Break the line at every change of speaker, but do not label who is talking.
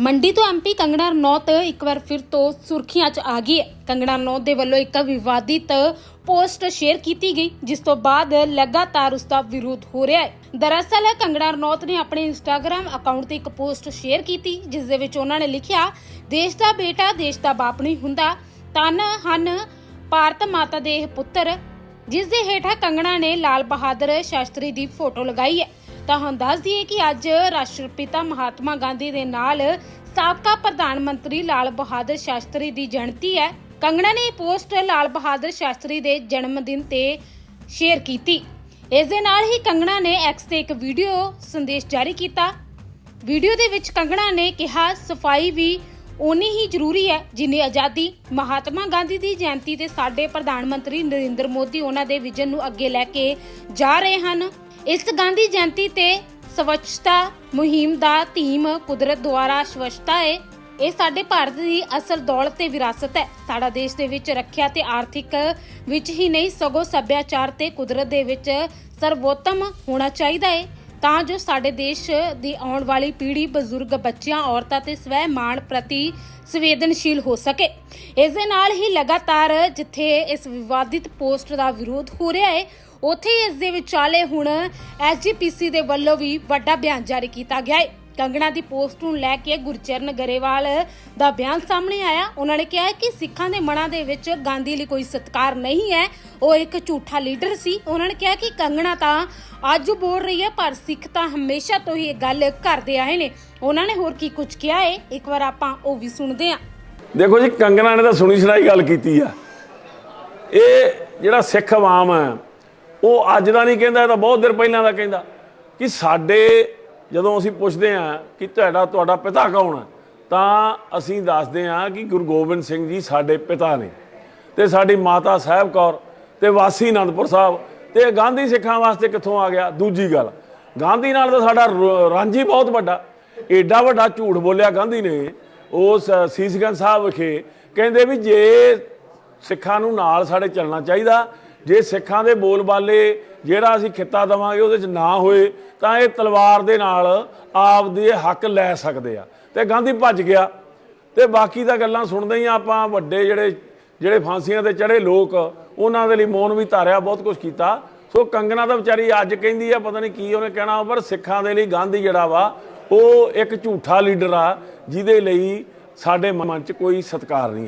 ਮੰਡੀ ਤੋਂ ਐਮਪੀ ਕੰਗਣਾ ਰਣੌਤ ਇੱਕ ਵਾਰ ਫਿਰ ਤੋਂ ਸੁਰਖੀਆਂ 'ਚ ਆ ਗਈ ਹੈ। ਕੰਗਣਾ ਰਣੌਤ ਦੇ ਵੱਲੋਂ ਇੱਕ ਵਿਵਾਦਿਤ ਪੋਸਟ ਸ਼ੇਅਰ ਕੀਤੀ ਗਈ, ਜਿਸ ਤੋਂ ਬਾਅਦ ਲਗਾਤਾਰ ਉਸ ਦਾ ਵਿਰੋਧ ਹੋ ਰਿਹਾ ਹੈ। ਦਰਅਸਲ, ਕੰਗਣਾ ਰਣੌਤ ਨੇ ਆਪਣੇ ਇੰਸਟਾਗ੍ਰam ਅਕਾਊਂਟ ਤੇ ਇੱਕ ਪੋਸਟ ਸ਼ੇਅਰ ਕੀਤੀ, ਜਿਸ ਦੇ ਵਿੱਚ ਉਹਨਾਂ ਨੇ ਲਿਖਿਆ, ਦੇਸ਼ ਦਾ ਬੇਟਾ, ਦੇਸ਼ ਦਾ ਬਾਪ ਨਹੀਂ ਹੁੰਦਾ। ਤਨ ਹਨ ਭਾਰਤ ਮਾਤਾ ਦੇ ਪੁੱਤਰ। ਜਿਸ ਦੇ ਹੇਠਾਂ ਕੰਗਣਾ ਨੇ ਲਾਲ ਬਹਾਦਰ ਸ਼ਾਸਤਰੀ ਦੀ ਫੋਟੋ ਲਗਾਈ ਹੈ। ਤਾਂ ਹੁਣ ਦੱਸ ਦਈਏ ਕਿ ਅੱਜ ਰਾਸ਼ਟਰਪਿਤਾ ਮਹਾਤਮਾ ਗਾਂਧੀ ਦੇ ਨਾਲ ਸਾਬਕਾ ਪ੍ਰਧਾਨ ਮੰਤਰੀ ਲਾਲ ਬਹਾਦਰ ਸ਼ਾਸਤਰੀ ਦੀ ਜਨਤੀ ਹੈ। ਕੰਗਣਾ ਨੇ ਪੋਸਟ ਲਾਲ ਬਹਾਦਰ ਸ਼ਾਸਤਰੀ ਦੇ ਜਨਮ ਦਿਨ ਤੇ ਸ਼ੇਅਰ ਕੀਤੀ। ਇਸ ਦੇ ਨਾਲ ਹੀ ਕੰਗਣਾ ਨੇ ਐਕਸ ਤੇ ਇੱਕ ਵੀਡੀਓ ਸੰਦੇਸ਼ ਜਾਰੀ ਕੀਤਾ। ਵੀਡੀਓ ਦੇ ਵਿੱਚ ਕੰਗਣਾ ਨੇ ਕਿਹਾ, ਸਫ਼ਾਈ ਵੀ ਉਨੀ ਹੀ ਜ਼ਰੂਰੀ ਹੈ ਜਿੰਨੀ ਆਜ਼ਾਦੀ ਮਹਾਤਮਾ ਗਾਂਧੀ ਦੀ ਜਯੰਤੀ ਤੇ ਸਾਡੇ ਪ੍ਰਧਾਨ ਮੰਤਰੀ ਨਰਿੰਦਰ ਮੋਦੀ ਉਹਨਾਂ ਦੇ ਵਿਜ਼ਨ ਨੂੰ ਅੱਗੇ ਲੈ ਕੇ ਜਾ ਰਹੇ ਹਨ। ਇਸ ਗਾਂਧੀ ਜਯੰਤੀ ਤੇ ਸਵੱਛਤਾ ਮੁਹਿੰਮ ਦਾ ਥੀਮ ਕੁਦਰਤ ਦੁਆਰਾ ਸਵੱਛਤਾ ਹੈ ਇਹ ਸਾਡੇ ਭਾਰਤ ਦੀ ਅਸਲ ਦੌਲਤ ਤੇ ਵਿਰਾਸਤ ਹੈ। ਸਾਡਾ ਦੇਸ਼ ਦੇ ਵਿੱਚ ਰੱਖਿਆ ਤੇ ਆਰਥਿਕ ਵਿੱਚ ਹੀ ਨਹੀਂ, ਸਗੋਂ ਸੱਭਿਆਚਾਰ ਤੇ ਕੁਦਰਤ ਦੇ ਵਿੱਚ ਸਰਵੋਤਮ ਹੋਣਾ ਚਾਹੀਦਾ ਹੈ ਤਾਂ ਜੋ ਸਾਡੇ ਦੇਸ਼ ਦੀ ਆਉਣ ਵਾਲੀ ਪੀੜ੍ਹੀ, ਬਜ਼ੁਰਗ, ਬੱਚਿਆਂ, ਔਰਤਾਂ ਤੇ ਸਵੈ ਮਾਣ ਪ੍ਰਤੀ ਸੰਵੇਦਨਸ਼ੀਲ ਹੋ ਸਕੇ। ਇਸ ਦੇ ਨਾਲ ਹੀ ਲਗਾਤਾਰ ਜਿੱਥੇ ਇਸ ਵਿਵਾਦਿਤ ਪੋਸਟ ਦਾ ਵਿਰੋਧ ਹੋ ਰਿਹਾ ਹੈ, ਉੱਥੇ ਹੀ ਇਸ ਦੇ ਵਿਚਾਲੇ ਹੁਣ ਐਸਜੀਪੀਸੀ ਦੇ ਵੱਲੋਂ ਵੀ ਵੱਡਾ ਬਿਆਨ ਜਾਰੀ ਕੀਤਾ ਗਿਆ ਹੈ। ਕੰਗਣਾ ਦੀ ਪੋਸਟ ਨੂੰ ਲੈ ਕੇ ਗੁਰਚਰਨ ਗਰੇਵਾਲ ਦਾ ਬਿਆਨ ਸਾਹਮਣੇ ਆਇਆ। ਉਹਨਾਂ ਨੇ ਕਿਹਾ ਕਿ ਸਿੱਖਾਂ ਦੇ ਮਨਾਂ ਦੇ ਵਿੱਚ ਗਾਂਧੀ ਲਈ ਕੋਈ ਸਤਿਕਾਰ ਨਹੀਂ ਹੈ। ਉਹ ਇੱਕ ਝੂਠਾ ਲੀਡਰ ਸੀ। ਉਹਨਾਂ ਨੇ ਕਿਹਾ ਕਿ ਕੰਗਣਾ ਤਾਂ ਅੱਜ ਬੋਲ ਰਹੀ ਹੈ, ਪਰ ਸਿੱਖ ਤਾਂ ਹਮੇਸ਼ਾ ਤੋਂ ਹੀ ਇਹ ਗੱਲ ਕਰਦੇ ਆਏ ਨੇ। ਉਹਨਾਂ ਨੇ ਹੋਰ ਕੀ ਕੁਝ ਕਿਹਾ ਹੈ ਇੱਕ ਵਾਰ ਆਪਾਂ ਉਹ ਵੀ ਸੁਣਦੇ ਹਾਂ।
ਦੇਖੋ ਜੀ, ਕੰਗਣਾ ਨੇ ਤਾਂ ਸੁਣੀ ਸੁਣਾਈ ਗੱਲ ਕੀਤੀ ਆ। ਇਹ ਜਿਹੜਾ ਸਿੱਖ ਆਵਾਮ ਹੈ, ਉਹ ਅੱਜ ਦਾ ਨਹੀਂ ਕਹਿੰਦਾ, ਇਹ ਤਾਂ ਬਹੁਤ ਦਿਨ ਪਹਿਲਾਂ ਦਾ ਕਹਿੰਦਾ ਕਿ ਸਾਡੇ ਜਦੋਂ ਅਸੀਂ ਪੁੱਛਦੇ ਹਾਂ ਕਿ ਤੁਹਾਡਾ ਤੁਹਾਡਾ ਪਿਤਾ ਕੌਣ ਹੈ, ਤਾਂ ਅਸੀਂ ਦੱਸਦੇ ਹਾਂ ਕਿ ਗੁਰੂ ਗੋਬਿੰਦ ਸਿੰਘ ਜੀ ਸਾਡੇ ਪਿਤਾ ਨੇ ਤੇ ਸਾਡੀ ਮਾਤਾ ਸਾਹਿਬ ਕੌਰ ਤੇ ਵਾਸੀ ਅਨੰਦਪੁਰ ਸਾਹਿਬ ਤੇ ਗਾਂਧੀ ਸਿੱਖਾਂ ਵਾਸਤੇ ਕਿੱਥੋਂ ਆ ਗਿਆ? ਦੂਜੀ ਗੱਲ, ਗਾਂਧੀ ਨਾਲ ਤਾਂ ਸਾਡਾ ਰ- ਰਾਂਝੀ ਬਹੁਤ ਵੱਡਾ, ਏਡਾ ਵੱਡਾ ਝੂਠ ਬੋਲਿਆ ਗਾਂਧੀ ਨੇ। ਉਸ ਸੀਸਗੰਜ ਸਾਹਿਬ ਵਿਖੇ ਕਹਿੰਦੇ ਵੀ ਜੇ ਸਿੱਖਾਂ ਨੂੰ ਨਾਲ ਸਾਡੇ ਚੱਲਣਾ ਚਾਹੀਦਾ, ਜੇ ਸਿੱਖਾਂ ਦੇ ਬੋਲਬਾਲੇ ਜਿਹੜਾ ਅਸੀਂ ਖਿੱਤਾ ਦਵਾਂਗੇ ਉਹਦੇ ਚ ਨਾ ਹੋਏ, ਤਾਂ ਇਹ ਤਲਵਾਰ ਦੇ ਨਾਲ ਆਪ ਦੇ ਹੱਕ ਲੈ ਸਕਦੇ ਆ। ਤੇ ਗਾਂਧੀ ਭੱਜ ਗਿਆ। ਤੇ ਬਾਕੀ ਤਾਂ ਗੱਲਾਂ ਸੁਣਦੇ ਹੀ ਆ ਆਪਾਂ, ਵੱਡੇ ਜਿਹੜੇ ਜਿਹੜੇ ਫਾਂਸੀਆਂ ਤੇ ਚੜੇ ਲੋਕ, ਉਹਨਾਂ ਦੇ ਲਈ ਮੌਨ ਵੀ ਧਾਰਿਆ, ਬਹੁਤ ਕੁਝ ਕੀਤਾ। ਸੋ ਕੰਗਨਾ ਤਾਂ ਵਿਚਾਰੀ ਅੱਜ ਕਹਿੰਦੀ ਆ, ਪਤਾ ਨਹੀਂ ਕੀ ਉਹਨੇ ਕਹਿਣਾ, ਪਰ ਸਿੱਖਾਂ ਦੇ ਲਈ ਗਾਂਧੀ ਜਿਹੜਾ ਵਾ, ਉਹ ਇੱਕ ਝੂਠਾ ਲੀਡਰ ਆ, ਜਿਹਦੇ ਲਈ ਸਾਡੇ ਮਨ 'ਚ ਕੋਈ ਸਤਿਕਾਰ ਨਹੀਂ ਹੈ